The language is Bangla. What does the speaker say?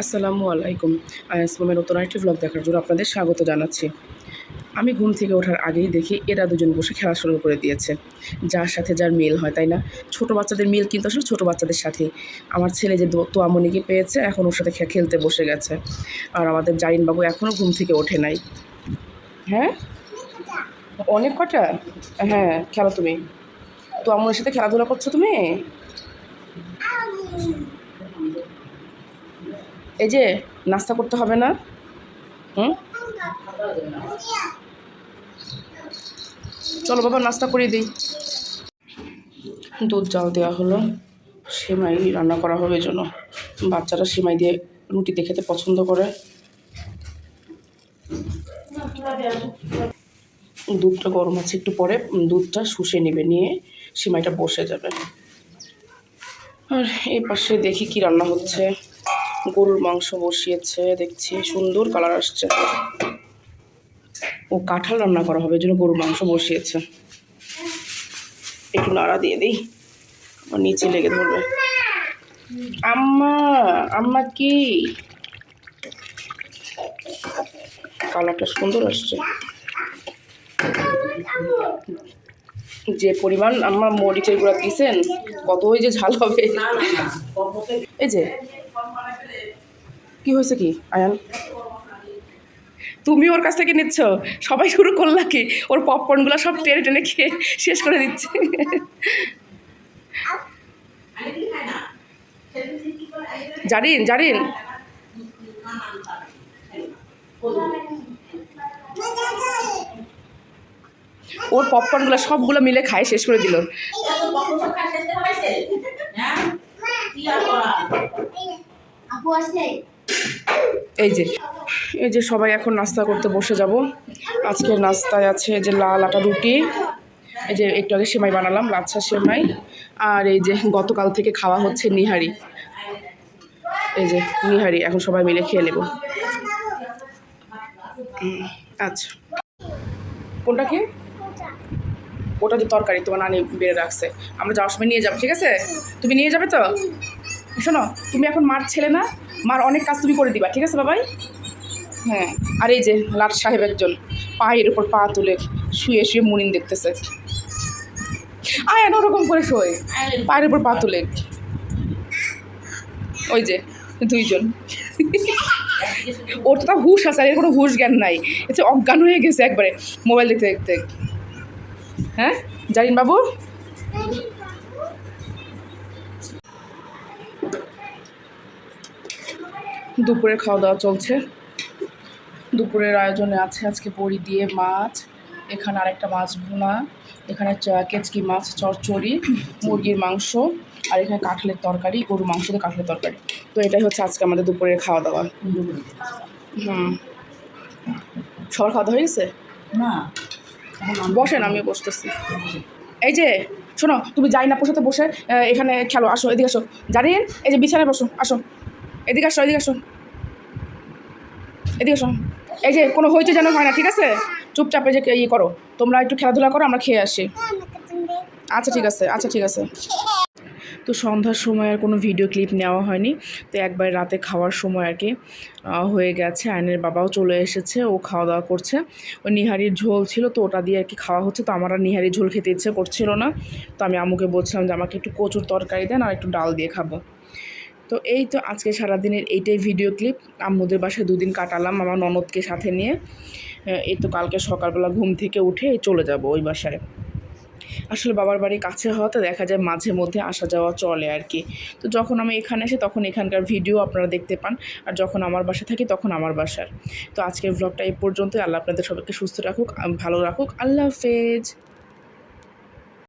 আসসালামু আলাইকুম। আয়াসমামের নতুন আরেকটি ব্লগ দেখার জন্য আপনাদের স্বাগত জানাচ্ছি। আমি ঘুম থেকে ওঠার আগেই দেখি এরা দুজন বসে খেলা শুরু করে দিয়েছে। যার সাথে যার মিল হয়, তাই না? ছোটো বাচ্চাদের মিল কিন্তু আসলে ছোটো বাচ্চাদের সাথে আমার ছেলে যে তোয়ামনিকে পেয়েছে, এখন ওর সাথে খেলতে বসে গেছে। আর আমাদের জারিনবাবু এখনও ঘুম থেকে ওঠে নাই। হ্যাঁ? অনেক কটা? হ্যাঁ খেলো তুমি। তো তোয়ামনির সাথে খেলাধুলা করছ তুমি? এই যে, নাস্তা করতে হবে না? হুম? চলো বাবা, নাস্তা করিয়ে দিই। দুধ জাল দেওয়া হলো। সেমাই রান্না করা হবে জন্য। বাচ্চারা সেমাই দিয়ে রুটিতে খেতে পছন্দ করে। দুধটা গরম আছে, একটু পরে দুধটা শুষে নেবে, নিয়ে সেমাইটা বসে যাবে। আর এই পাশে দেখি কি রান্না হচ্ছে। গরুর মাংস বসিয়েছে, দেখছি সুন্দর কালার আসছে। ও কাঁঠাল রান্না করা হবে জন্য গরুর মাংস বসিয়েছে। একটু নাড়া দিয়ে দিই, আমার নিচে লেগে ধরবে। আম্মা আম্মা কি? কালারটা সুন্দর আসছে। যে পরিমাণ আমার মরিচের গুঁড়া দিয়েছেন ওই যে ঝাল হবে। এই যে কি হয়েছে কি আয়ান তুমি ওর কাছ থেকে নিচ্ছ? সবাই শুরু করলা কি? ওর পপকর্নগুলো সব টেনে টেনে খেয়ে শেষ করে দিচ্ছে। জারিন জারিন। ওর পপকর্নগুলো সবগুলো মিলে খায়, শেষ করে দিল। আপু এই যে এই যে সবাই এখন নাস্তা করতে বসে যাব। আজকের নাস্তায় আছে যে লাল আটা রুটি। এই যে একটু আগে সেমাই বানালাম, লাচ্ছা সেমাই। আর এই যে গতকাল থেকে খাওয়া হচ্ছে নিহারি। এই যে নিহারি, এখন সবাই মিলে খেয়ে নেব। আচ্ছা। কোনটা কি? ওটা যে তরকারি, তোমার নানি বেড়ে রাখছে। আমরা যাওয়ার সময় নিয়ে যাব, ঠিক আছে? তুমি নিয়ে যাবে তো? শোনো, তুমি এখন মার ছেলে না? মার অনেক কাজ তুমি করে দিবা, ঠিক আছে বাবাই? হ্যাঁ আর এই যে লাট সাহেব একজন পায়ের উপর পা তুলে শুয়ে শুয়ে মুনিন দেখতেছে। আয় না ওরকম করে শোয়, পায়ের উপর পা তুলে। ওই যে দুইজন। ওর তো তা হুশ আছে, আর এর কোনো হুশ জ্ঞান নাই। এতে অজ্ঞান হয়ে গেছে একবারে, মোবাইল দেখতে দেখতে। হ্যাঁ জারিন বাবু? দুপুরে খাওয়া দাওয়া চলছে। দুপুরের আয়োজনে আছে আজকে বড়ি দিয়ে মাছ এখানে আরেকটা মাছ ভুনা এখানে চ- কেচকি মাছ চচ্চড়ি মুরগির মাংস আর এখানে কাঁঠালের তরকারি গরু মাংস দিয়ে কাঁঠালের তরকারি। তো এটাই হচ্ছে আজকে আমাদের দুপুরের খাওয়া দাওয়া হুম। সবার খাওয়া দাওয়া হয়ে গেছে? না। বসেন আমিও বসতেছি। এই যে শোনো তুমি যাই না পোষাতে বসে এখানে খেলো আসো এদিকে আসো। জানিন এই যে বিছানায় বসো আসো। এদিকে আসো এদিকে আসো। এদিকে আসো এই যে, কোনো হইতে যেন হয় না, ঠিক আছে? চুপচাপ এই যে ইয়ে করো। তোমরা একটু খেলাধুলা করো, আমরা খেয়ে আসি। আচ্ছা ঠিক আছে আচ্ছা ঠিক আছে। তো সন্ধ্যার সময় আর কোনো ভিডিও ক্লিপ নেওয়া হয়নি। তো একবার রাতে খাওয়ার সময় আর কি হয়ে গেছে। আয়নের বাবাও চলে এসেছে, ও খাওয়া দাওয়া করছে। ও নিহারির ঝোল ছিল, তো ওটা দিয়ে আর কি খাওয়া হচ্ছে। তো আমার আর নিহারির ঝোল খেতে ইচ্ছে করছিল না। তো আমি আমুকে বলছিলাম যে, আমাকে একটু কচুর তরকারি দেন আর একটু ডাল দিয়ে খাব। তো এই তো আজকে সারাদিনের এইটাই ভিডিও ক্লিপ আম্মুদের বাসায় দুদিন কাটালাম আমার ননদকে সাথে নিয়ে। এই তো কালকে সকালবেলা ঘুম থেকে উঠে চলে যাব ওই বাসায়। আসলে বাবার বাড়ি কাছে হওয়াতে দেখা যায় মাঝে মধ্যে আসা যাওয়া চলে আর কি। তো যখন আমি এখানে আসি তখন এখানকার ভিডিও আপনারা দেখতে পান। আর যখন আমার বাসা থাকি তখন আমার বাসার। তো আজকের ব্লগটা এই পর্যন্তই। আল্লাহ আপনাদের সবাইকে সুস্থ রাখুক ভালো রাখুক। আল্লাহ হাফেজ।